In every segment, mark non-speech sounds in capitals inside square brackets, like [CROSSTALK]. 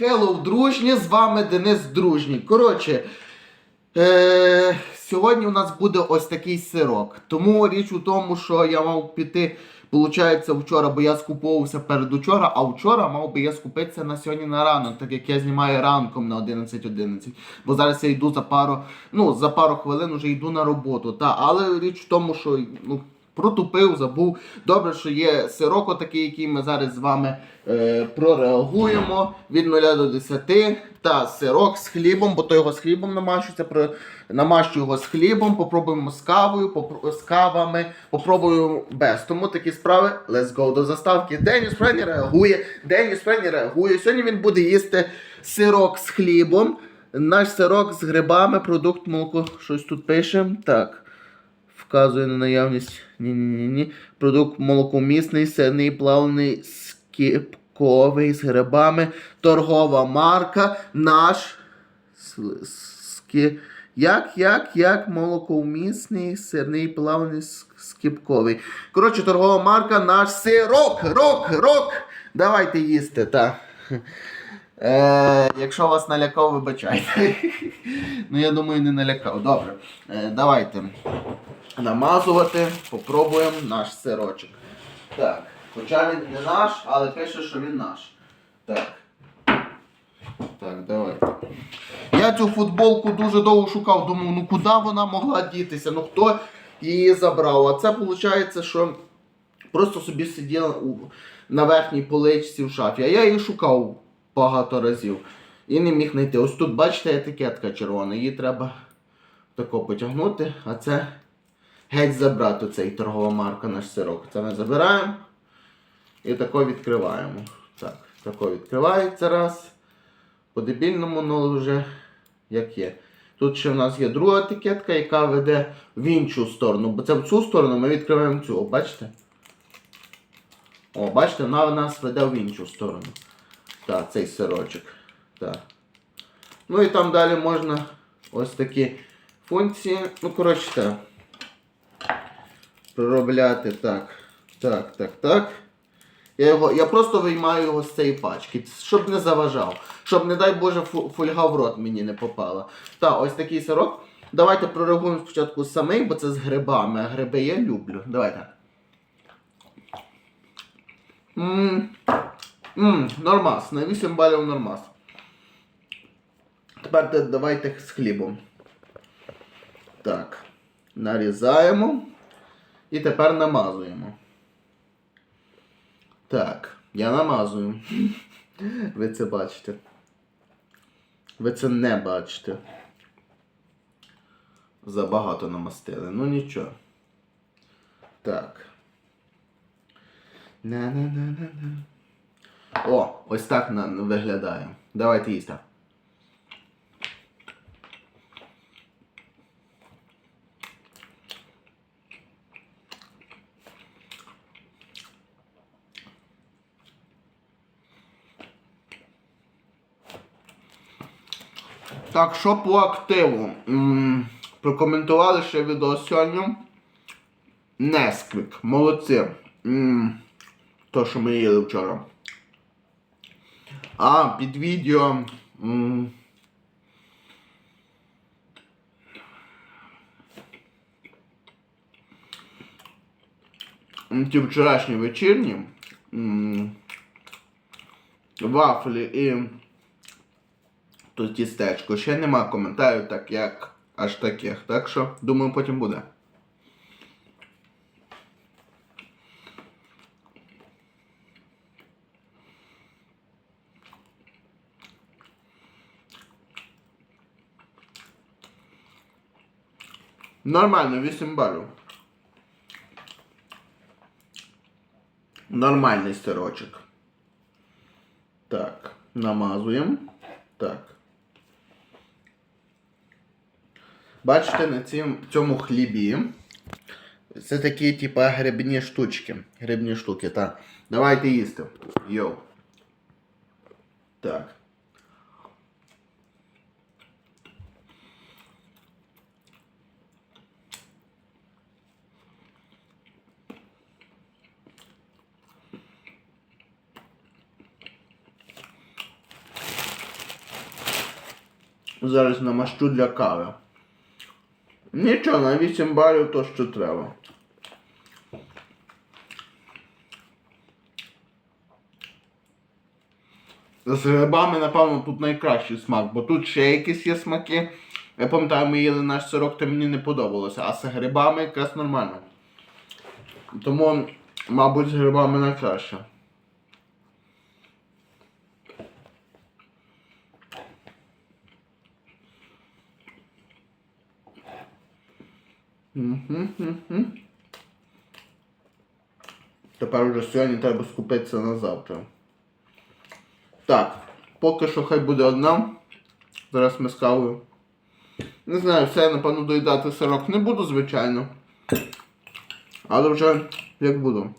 Hello, дружні, з вами Денис Дружній. Коротше, е- сьогодні у нас буде ось такий сирок. Тому річ у тому, що я мав піти, виходить, вчора, бо я скуповувався перед учора, а вчора мав би я скупитися на сьогодні на ранок, так як я знімаю ранком на 11.11. Бо зараз я йду за пару, ну, за пару хвилин вже йду на роботу. Та, але річ в тому, що ну, протупив, забув. Добре, що є сирок отакий, який ми зараз з вами е, прореагуємо від 0 до 10. Та сирок з хлібом, бо то його з хлібом намащується. Намащу його з хлібом, попробуємо з кавою, попро... з кавами, попробуємо без. Тому такі справи. Let's go до заставки. Деніс Френі реагує. Деніс Френі реагує. Сьогодні він буде їсти сирок з хлібом. Наш сирок з грибами, продукт молоко. Щось тут пише. Так. Вказує на наявність. Ні-ні-ні. Продукт молокомісний, сирний, плавлений, скипковий з грибами. Торгова марка. Наш. Ски... Як, як, як молокомісний, сирний, плавлений, с- скипковий. Коротше, торгова марка наш сирок. Рок, рок. Давайте їсти, так. Е, якщо вас налякав, вибачайте. ну, я думаю, не налякав. Добре. Е, давайте намазувати, попробуємо наш сирочок. Так. Хоча він не наш, але пише, що він наш. Так. Так, давайте. Я цю футболку дуже довго шукав, думав, ну куди вона могла дітися? Ну хто її забрав? А це виходить, що просто собі сиділа на верхній поличці в шафі. А я її шукав багато разів. І не міг знайти. Ось тут, бачите, етикетка червона. Її треба тако потягнути, а це геть забрати цей торгова марка наш сирок. Це ми забираємо і тако відкриваємо. Так, тако відкривається раз. По дебільному, ну вже як є. Тут ще в нас є друга етикетка, яка веде в іншу сторону. Бо це в цю сторону ми відкриваємо цю. Бачите? О, бачите, вона в нас веде в іншу сторону. Так, цей сирочок. Так. Ну і там далі можна ось такі функції. Ну, коротше, так. Проробляти так. Так, так, так. Я, його, я просто виймаю його з цієї пачки, щоб не заважав. Щоб, не дай Боже, фольга в рот мені не попала. Так, ось такий сирок. Давайте прореагуємо спочатку самий, бо це з грибами. А гриби я люблю. Давайте. Ммм. Ммм, нормас. На 8 балів нормас. Тепер давайте з хлібом. Так. Нарізаємо. І тепер намазуємо. Так, я намазую. [LAUGHS] Ви це бачите. Ви це не бачите. Забагато намастили. Ну нічого. Так. На-на-на-на-на. О, ось так виглядає. Давайте їсти. Так, що по активу? М, Прокоментували ще відео сьогодні. Несквік. Молодці. М, То, що ми їли вчора. А, під відео. Ті вчорашні вечірні. Вафлі і то тістечко. Ще нема коментарів, так як аж таких. Так що, думаю, потім буде. Нормально, 8 балів. Нормальний сирочок. Так, намазуємо. Так. Бачите, на цім, цьому хлібі. Це такі, типа, грибні штучки. Грибні штуки, так. Давайте їсти. Йоу. Так. Зараз намащу для кави. Нічого, на 8 балів то що треба. З грибами, напевно, тут найкращий смак, бо тут ще якісь є смаки. Я пам'ятаю, ми їли наш сирок, то мені не подобалося, а з грибами якраз нормально. Тому, мабуть, з грибами найкраще. Мгм-гм-гм. Тепер уже сьогодні треба скупитися на завтра. Так, поки що хай буде одна. Зараз ми з кавою. Не знаю, все, я, напевно, доїдати сирок не буду, звичайно. Але вже як буду.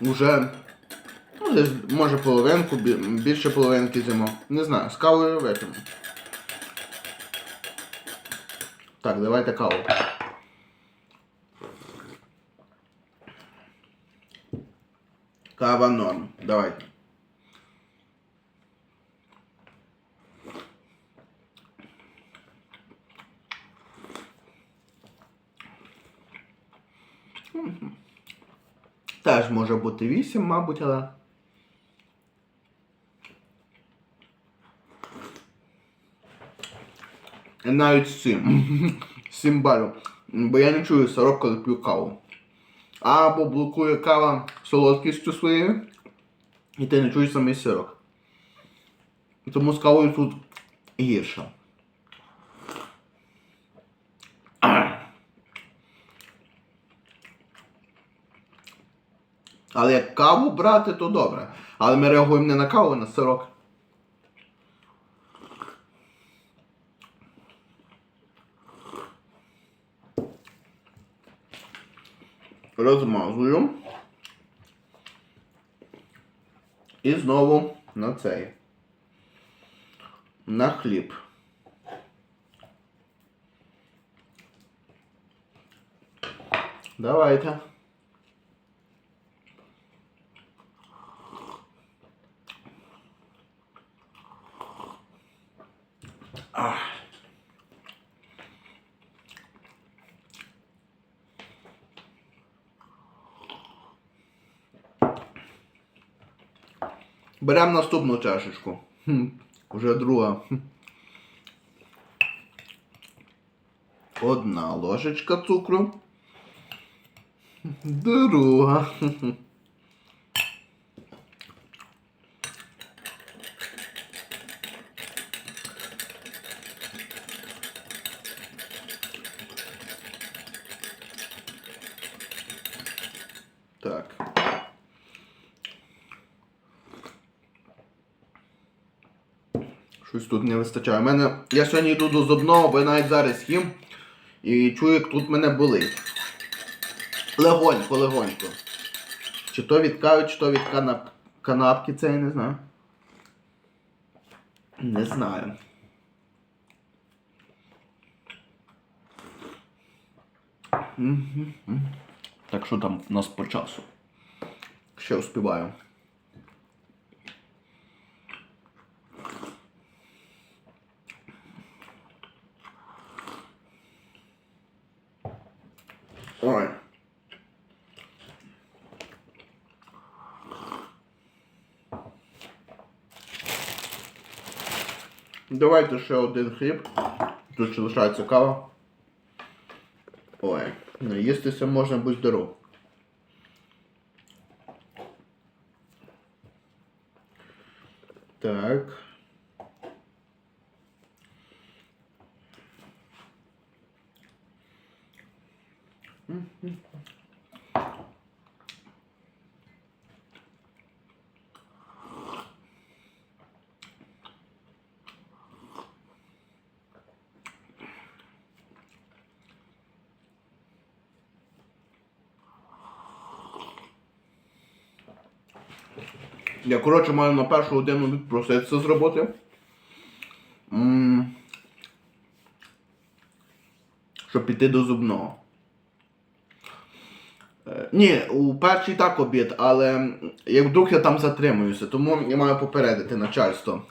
Уже, десь, може половинку, більше половинки зимо. Не знаю, з кавою вип'ємо. Так, давайте каву. Кава норм. Давайте. Теж може бути 8, мабуть, але. Навіть 7. 7 балів. Бо я не чую сорок, коли п'ю каву. Або блокує кава солодкістю своєю, і ти не чуєш самий сирок. Тому з кавою тут гірше. Але як каву брати, то добре. Але ми реагуємо не на каву, а на сирок. Розмазую. І знову на цей. На хліб. Давайте. Ах. Беремо наступну чашечку. Хм, Уже друга. Одна ложечка цукру. Друга. Хм-хм. Так. Щось тут не вистачає. Мене... Я сьогодні йду до зубного, бо я навіть зараз їм. І чую, як тут мене болить. Легонько, легонько. Чи то від кави, чи то від канап... канапки, це я не знаю. Не знаю. Так що там у нас по часу? Ще успіваю. Ой. Давайте ще один хліб. Тут ще лишається кава. Ой, наїстися можна будь здоров. Так. Я, коротше, маю на першу годину відпроситися з роботи. Щоб піти до зубного. Е, Ні, у перший так обід, але як вдруг я там затримуюся, тому я маю попередити начальство.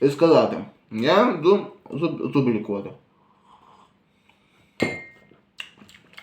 І сказати, я йду зуб, зуби лікувати.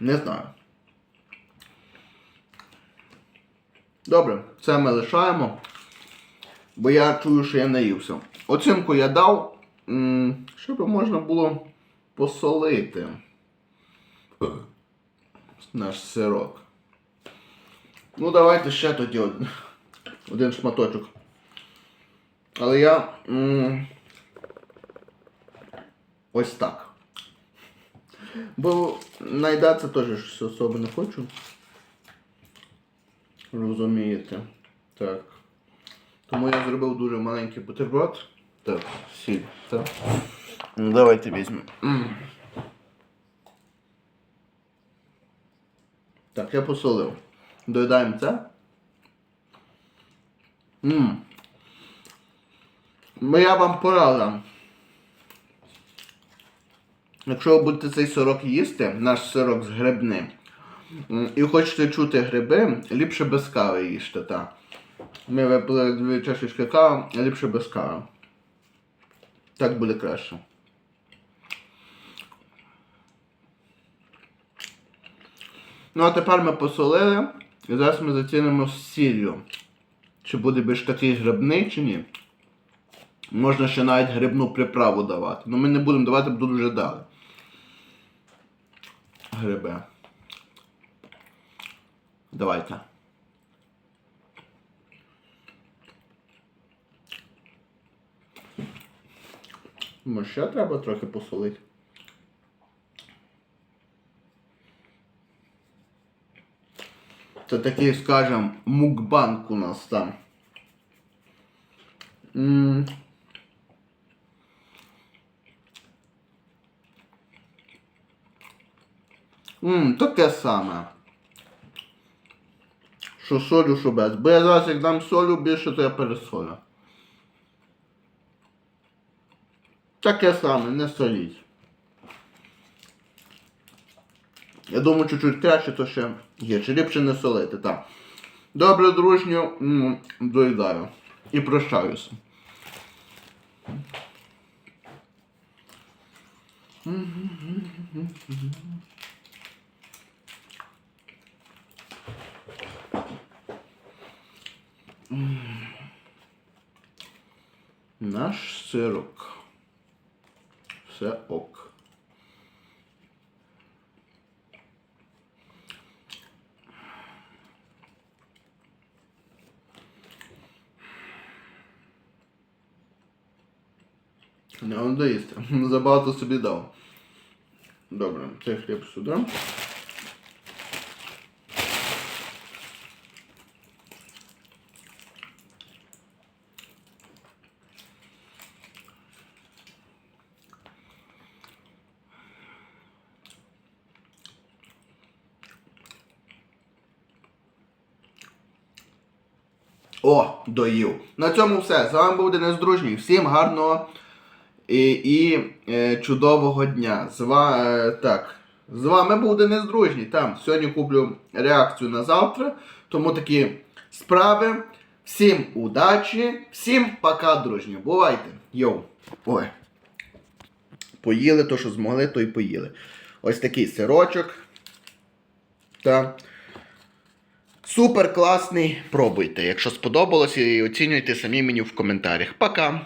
Не знаю. Добре, це ми лишаємо. Бо я чую, що я наївся. Оцінку я дав, щоб можна було посолити наш сирок. Ну, давайте ще тоді один, один шматочок. Але я. ось так. Бо наїдатися теж щось особо не хочу. Розумієте? Так. Тому я зробив дуже маленький бутерброд. Так, сіль. Так. Ну, Давайте візьмемо. Так, я посолив. Доїдаємо це. Ммм. Я вам порада. Якщо ви будете цей сирок їсти, наш сирок з грибним, і хочете чути гриби, ліпше без кави їжте, так. Ми випили дві чашечки кави, ліпше без кави. Так буде краще. Ну а тепер ми посолили і зараз ми зацінимо з сіллю. Чи буде більш такий грибний, чи ні. Можна ще навіть грибну приправу давати. Ну ми не будемо давати, бо тут вже дали. Гриби. Давайте. Може ще треба трохи посолити. Це такий, скажем, мукбанк у нас там. М. Ммм, таке саме. Що солю, що без. Бо я зараз як дам солю більше, то я пересолю. Таке саме, не соліть. Я думаю, чуть-чуть краще, то ще гірше. Ліпше не солити, так. Добре, дружньо, доїдаю. І прощаюся. Наш сирок. Все ок. Не он доїсти. [LAUGHS] Забагато собі дав. Добре, цей хліб сюди. О, доїв. На цьому все. З вами був Денис Дружній. Всім гарного і, і е, чудового дня. З, ва, е, так. З вами був Денис Дружній. Там сьогодні куплю реакцію на завтра. Тому такі справи. Всім удачі, всім пока, дружні. Бувайте. Йоу. Ой. Поїли то, що змогли, то й поїли. Ось такий сирочок. Та. Супер класний. Пробуйте. Якщо сподобалось, оцінюйте самі мені в коментарях. Пока!